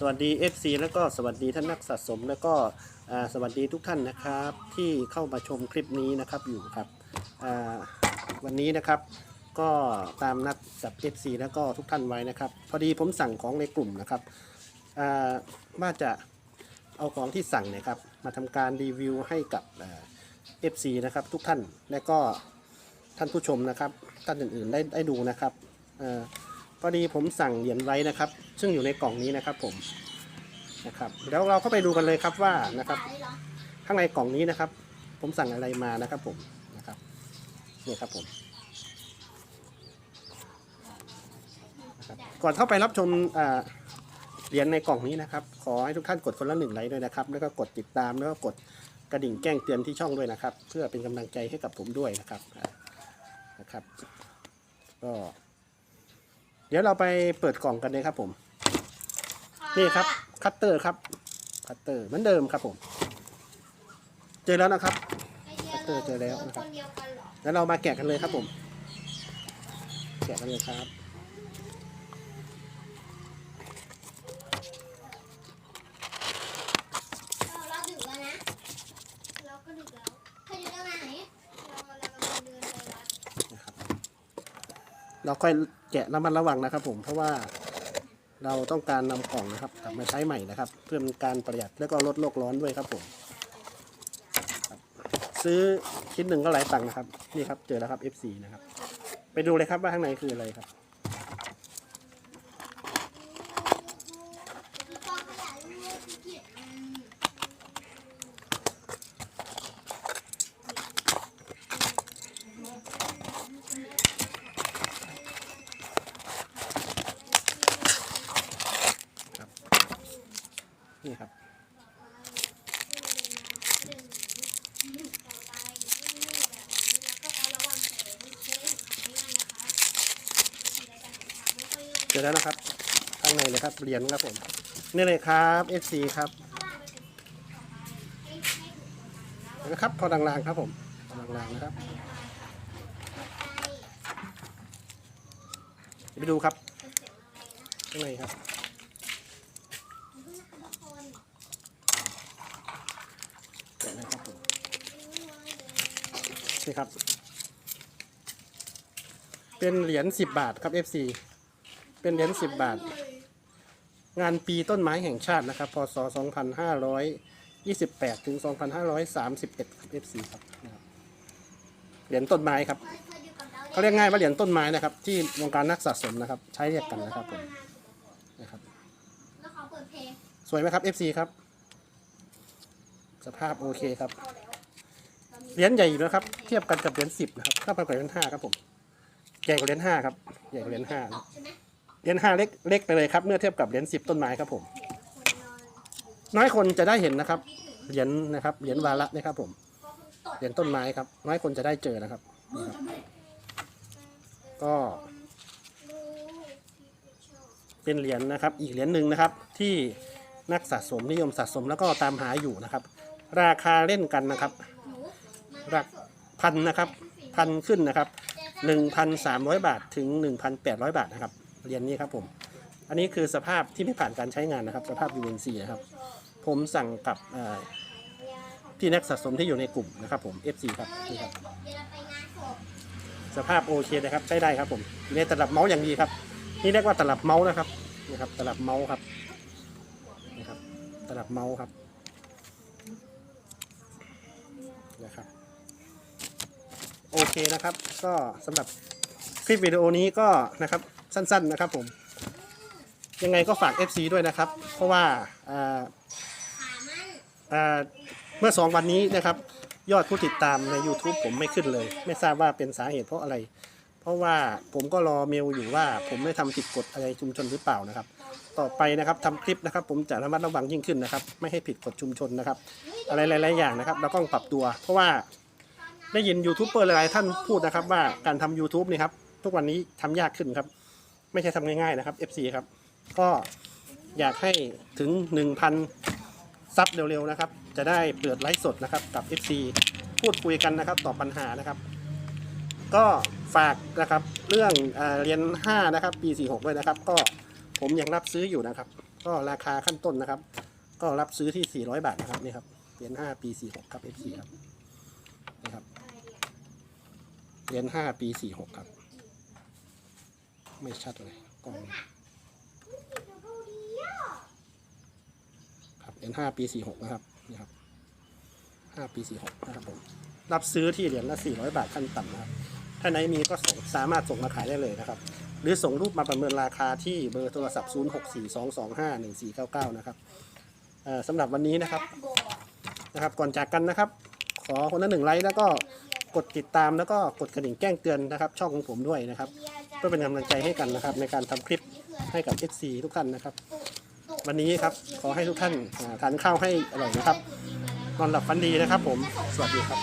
สวัสดี FC แล้วก็สวัสดีท่านนักสะสม แล้วก็สวัสดีทุกท่านนะครับ ที่เข้ามาชมคลิปนี้นะครับอยู่ครับวันนี้นะครับก็ตามนัดกับ FC แล้วก็ทุกท่านไว้นะครับ พอดีผมสั่งของในกลุ่มนะครับว่าจะเอาของที่สั่งเนะครับมาทำการรีวิวให้กับอ่า FC นะครับทุกท่านและก็ท่านผู้ชมนะครับท่านอื่นๆได้ได้ดูนะครับอพอดีผมสั่งเหรียญไว้นะครับ ซึ่งอยู่ในกล่องนี้นะครับผมนะครับแล้วเราก็ไปดูกันเลยครับว่านะครับข้างในกล่องนี้นะครับ ผมสั่งอะไรมานะครับผมนะครับนี่ครับผมก่อนเข้าไปรับชมอ่าเหรียญในกล่องนี้นะครับ ขอให้ทุกท่านกดคนละหนึ่งไลค์ด้วยนะครับ แล้วก็กดติดตามแล้วก็กดกระดิ่งแจ้งเตือนที่ช่องด้วยนะครับ เพื่อเป็นกำลังใจให้กับผมด้วยนะครับนะครับ ก็ เดี๋ยวเราไปเปิดกล่องกันเลยครับผม นี่ครับ คัตเตอร์ครับ คัตเตอร์เหมือนเดิมครับผม เจอแล้วนะครับ คัตเตอร์เจอแล้วนะครับคนเดียวกันเหรอแล้วเรามาแกะกันเลยครับผม แกะกันเลยครับเราเราดึกแล้วนะเราก็ดึกแล้วเธออยู่ตรงไหนเราเรากำลังเดินไปวัดนะครับเราค่อยแกะระมัดระวังนะครับผมเพราะว่า เราต้องการนำกล่องนะครับกลับมาใช้ใหม่นะครับ เพื่อเป็นการประหยัดแล้วก็ลดโลกร้อนด้วยครับผมซื้อชิ้นหนึ่งก็หลายตังค์นะครับนี่ครับเจอแล้วครับ F4 นะครับ ไปดูเลยครับว่าข้างในคืออะไรครับ แล้วก็ขยะลูกที่เกียจอืม นี่ครับเจอแล้วนะครับ ข้างในเลยครับเหรียญครับผมนี่เลยครับ F4 ครับนะครับพอดังๆครับผมพอดังๆนะครับไปดูครับข้างในครับ เดี๋ยวนะครับผมนี่ครับ เป็นเหรียญ10บาทครับ FC เป็นเหรียญ10บาท งานปีต้นไม้แห่งชาตินะครับ พศ 2528 ถึง 2531 ครับ FC ครับนะครับ เหรียญต้นไม้ครับเขาเรียกง่ายว่าเหรียญต้นไม้นะครับ ที่วงการนักสะสมนะครับ ใช้เรียกกันนะครับผมนะครับแล้วเขาเปิดเพลงสวยไหมครับ FC ครับ สภาพโอเคครับ เหรียญใหญ่อยู่นะครับ เทียบกันกับเหรียญสิบนะครับถ้าไปกับเหรียญห้าครับผม ใหญ่กว่าเหรียญห้าครับ ใหญ่กว่าเหรียญห้าตอบใช่ไหมเหรียญห้าเล็กเล็กไปเลยครับ เมื่อเทียบกับเหรียญสิบต้นไม้ครับผมคนนอนน้อยคนจะได้เห็นนะครับ เหรียญนะครับ เหรียญวาระนะครับผมก็เพิ่งตดเหรียญต้นไม้ครับ น้อยคนจะได้เจอนะครับนี่ครับก็รู้เป็นเหรียญนะครับ อีกเหรียญหนึ่งนะครับ ที่นักสะสมนิยมสะสมแล้วก็ตามหาอยู่นะครับ ราคาเล่นกันนะครับหนูมันรักพันนะครับพันขึ้นนะครับ1,300 บาทถึง 1,800 บาทนะครับเหรียญนี้ครับผม อันนี้คือสภาพที่ไม่ผ่านการใช้งานนะครับ สภาพ UNC นะครับ ผมสั่งกับเอ่อพี่นักสะสมที่อยู่ในกลุ่มนะครับผม FC ครับนี่ครับ สภาพโอเคนะครับใช้ได้ครับผมในตลับเมาส์อย่างดีครับ นี่เรียกว่าตลับเมาส์นะครับนี่ครับ ตลับเมาส์ครับนี่ครับ ตลับเมาส์ครับ นะครับ โอเคนะครับ ก็สำหรับคลิปวิดีโอนี้ก็นะครับสั้นๆนะครับผม ยังไงก็ฝาก FC ด้วยนะครับ เพราะว่าอ่าอ่าเมื่อสองวันนี้นะครับ ยอดผู้ติดตามใน YouTube ผมไม่ขึ้นเลย ไม่ทราบว่าเป็นสาเหตุเพราะอะไร เพราะว่าผมก็รอเมลอยู่ว่าผมไม่ทำผิดกฎอะไรชุมชนหรือเปล่านะครับ ต่อไปนะครับทำคลิปนะครับ ผมจะระมัดระวังยิ่งขึ้นนะครับ ไม่ให้ผิดกฎชุมชนนะครับ อะไรหลายๆอย่างนะครับเราต้องปรับตัว เพราะว่าได้ยินยูทูบเบอร์หลายๆท่านพูดนะครับ ว่าการทำ YouTube นี่ครับทุกวันนี้ทำยากขึ้นครับ ไม่ใช่ทำง่ายๆนะครับ FC ครับ ก็อยากให้ถึง 1,000 ซับเร็วๆนะครับ จะได้เปิดไลฟ์สดนะครับกับ FC พูดคุยกันนะครับตอบปัญหานะครับ ก็ฝากนะครับเรื่องเออเรียน 5 นะครับ ปี 46 ด้วยนะครับ ก็ ผมยังรับซื้ออยู่นะครับ ก็ราคาขั้นต้นนะครับ ก็รับซื้อที่ 400 บาทนะครับนี่ครับเหรียญ5ปี 46 ครับ FC ครับนี่ครับเหรียญ5ปี 46 ครับ ไม่ชัดเลยกล้องครับเหรียญ5ปี 46 นะครับนี่ครับ5ปี 46 นะครับผมรับซื้อที่เหรียญละ 400 บาทขั้นต่ำนะครับถ้าไหนมีก็ส่งสามารถส่งมาขายได้เลยนะครับ หรือส่งรูปมาประเมินราคาที่เบอร์โทรศัพท์ 0642251499 นะครับสำหรับวันนี้นะครับนะครับ ก่อนจากกันนะครับ ขอคนละหนึ่งไลค์แล้วก็กดติดตามแล้วก็กดกระดิ่งแจ้งเตือนนะครับ ช่องของผมด้วยนะครับ เพื่อเป็นกำลังใจให้กันนะครับ ในการทำคลิปให้กับ FC ทุกท่านนะครับ วันนี้ครับขอให้ทุกท่านทานข้าวให้อร่อยนะครับนอนหลับฝันดีนะครับ ผมสวัสดีครับ